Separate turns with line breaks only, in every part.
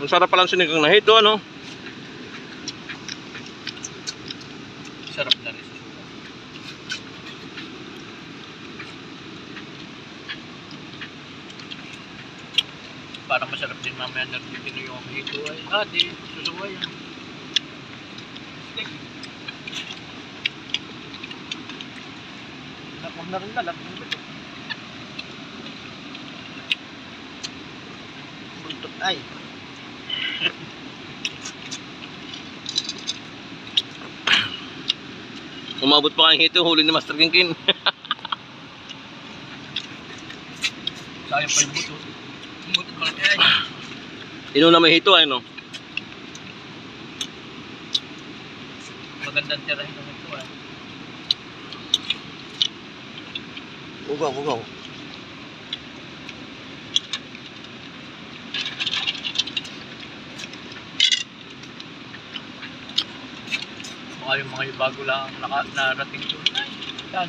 Ang sarap palang sinigang na hito, ano?
Sarap na rin. Para masarap din mamaya na titino yung hito ay. Ah, di, susuway yan. Steak. Huwag na rin lalag.
Buntot ay.
Umabot pa kayong hito, huli ni Master Kingkin.
Sayang pa yung buto. Yung buto malaki ay.
Inuna may hito, ano?
Magandang tirahin ng ito ah.
Ugaw, ugaw.
Baka yung mga bago lang naka, narating doon. Yan.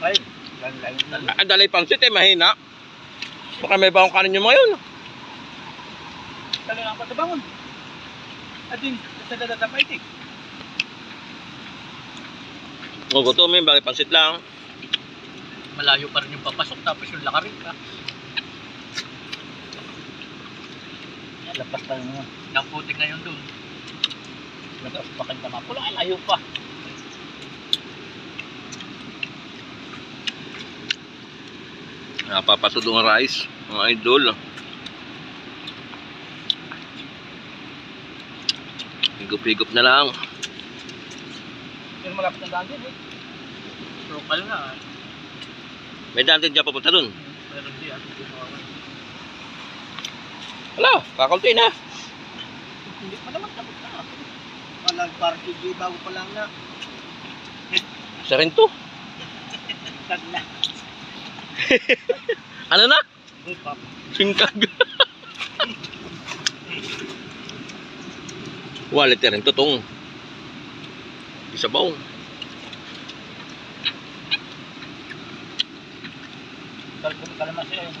Ay, yan lang yung nal-
Ah, dalay pangsit eh, mahina. Baka may bawang kanin yung mga yun.
Talaga ako sa bangon. Ading, sa dadadapaitik.
O, gutom yun, bakit pangsit lang.
Malayo pa rin yung papasok tapos yung lakarin ka.
Lapas tayo nga.
Nang putik na yun doon. Tapos pakanta mapula, ay layo pa.
Napapasudo ng rice, mga idol. Higop-higop na lang.
Pero malapit na daan din eh. Local na. ah.
May daan din dyan papunta dun.
Meron di ah.
Wala, kakunti na.
Hindi pa naman tapos na.
Walang party G, bago pa lang na.
Isa rin to.
Tag na.
Ano na?
Pap.
Singkag. Wallet rin to tong. Isa baw.
Tal ko kalamansi ayun.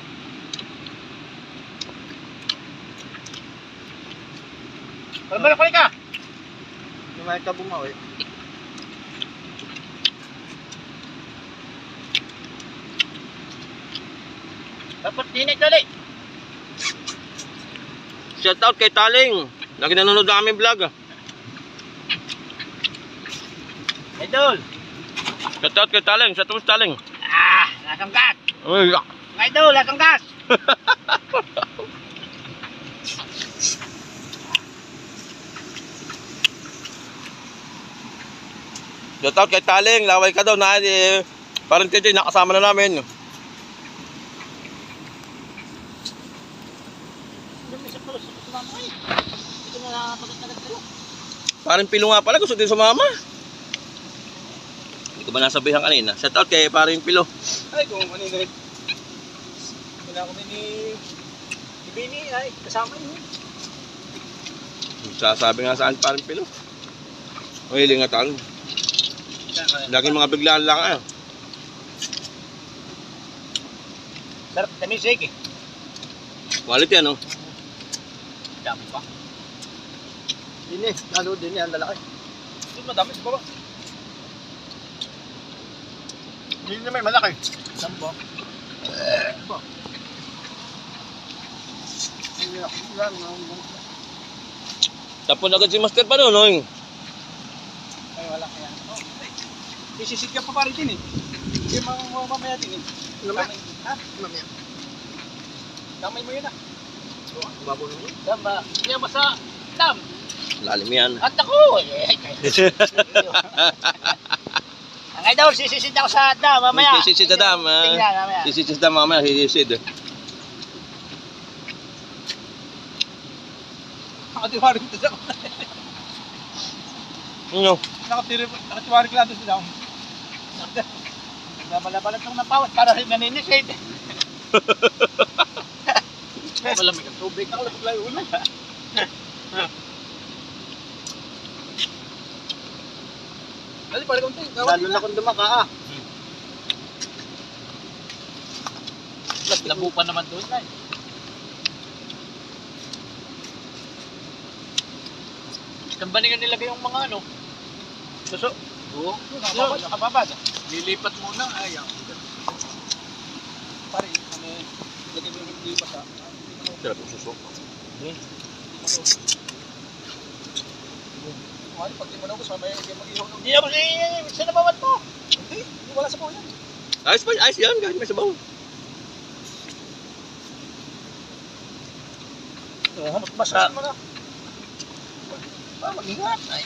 Kalmala ko ka.
Mga ka bumaw eh.
Dapat tinik dali.
Shout out kay Taling. Lagi nanonood ng aming vlog. ah.
Idol.
Shout out kay Taling. Shout out Taling.
Ah, lasang gas.
Uy, ah.
Idol, lasang gas.
Shout out kay Taling. Laway ka daw na eh, parang TJ nakasama na namin. Parang pilo nga pala. Gusto din sumama. Hindi ko ba nasabihan kanina? Shout out kay parang pilo.
Ay, kung ano yun. Wala ko ni ni Bini ay kasama yun.
Sasabi nga saan parang pilo. Mahiling nga tal. Laging mga biglaan lang ah.
Sarap kami shake eh.
Quality ano?
Dami pa.
Din eh. Lalo din yan, lalaki.
Doon madami sa baba.
Hindi naman malaki.
Sambo.
Hindi ako lang. mga-
Tapon agad si Master pa no, noing.
Ay, wala kaya. Oh, ay. Isisit ka pa pa rin din eh. Hindi mga mamaya din eh. Kamay, ha?
Mamaya.
Kamay mo yun ah.
Babo naman.
Damba. Hindi mo sa dam.
Lalim yan.
At ako. Eh, Ang idol, sisisid ako sa dam mamaya.
Sisisid sa dam, ah.
Tingnan mamaya.
Sisisis na mamaya, sisisid.
Nakatiwari ko sa
Ano?
Nakatiri, nakatiwari ko sa dam. Nagbabalat lang ng pawat para rin naninisid. Malamig ang tubig. Nakalasok lang yung ulo. Dali, pala kong tingin.
Lalo na kung dumaka ah.
Labo pa naman doon na eh. Nila nilagay yung mga ano? Suso?
Oo. Nakababad, nakababad.
Lilipat muna. Ay, ang
Pare, kami, lagay mo yung lipas ha.
Sarap yung suso.
Ano, pag di mo naubos, mamaya hindi mag-ihaw ng...
Hindi ako si... Sinabawan mo.
Hindi, wala sa buhay yan.
Ayos pa, ayos yan. Kahit may sabaw.
Basahin mo na. Ah, mag-ingat. Ay,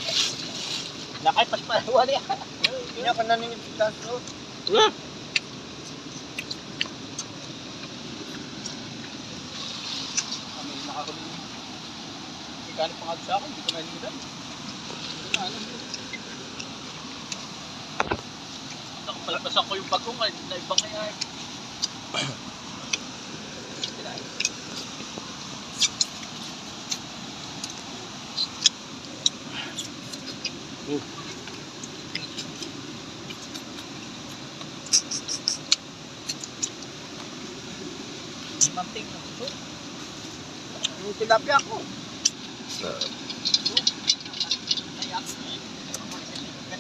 Nakaipas pa. Wala.
Hindi ako naningin sa taso.
Wala.
Kami nakakabili. Ikano pa nga sa akin, hindi ko naningin. Hindi na, ano.
Nakapalagpasan ko yung bagong ay na ibang kaya.
Manting. Yung tilapia ko.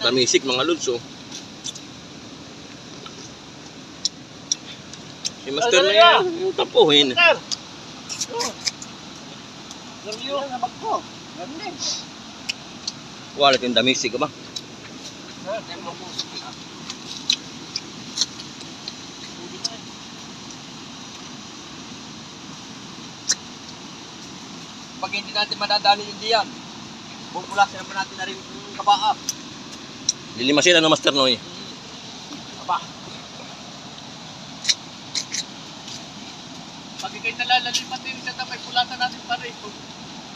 Tamisik mga lods oh. Si Master na yan. Yung tapuhin.
Sir!
Review ang nabag ko. Ganun din.
Wallet yung damisik ka ba?
Pag hindi natin madadali yung diyan, bubulasin naman natin na rin yung kabaa.
Lilimasin ano Master Noy?
Aba,
Pag ikay nalalalipat din sa tamay, pulatan natin pa rin.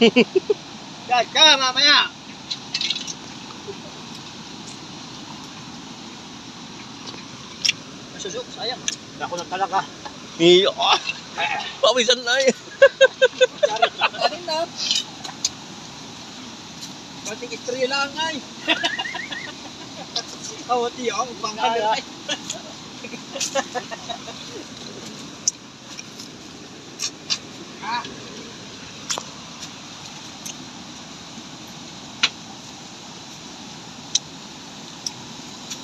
yan ka mamaya. susok, sayang. Ako na talaga.
Iyo. Ah, pawisan na eh.
Kanin na. Bating istorya lang ay. Kawati ako, pangalan ay. Ah.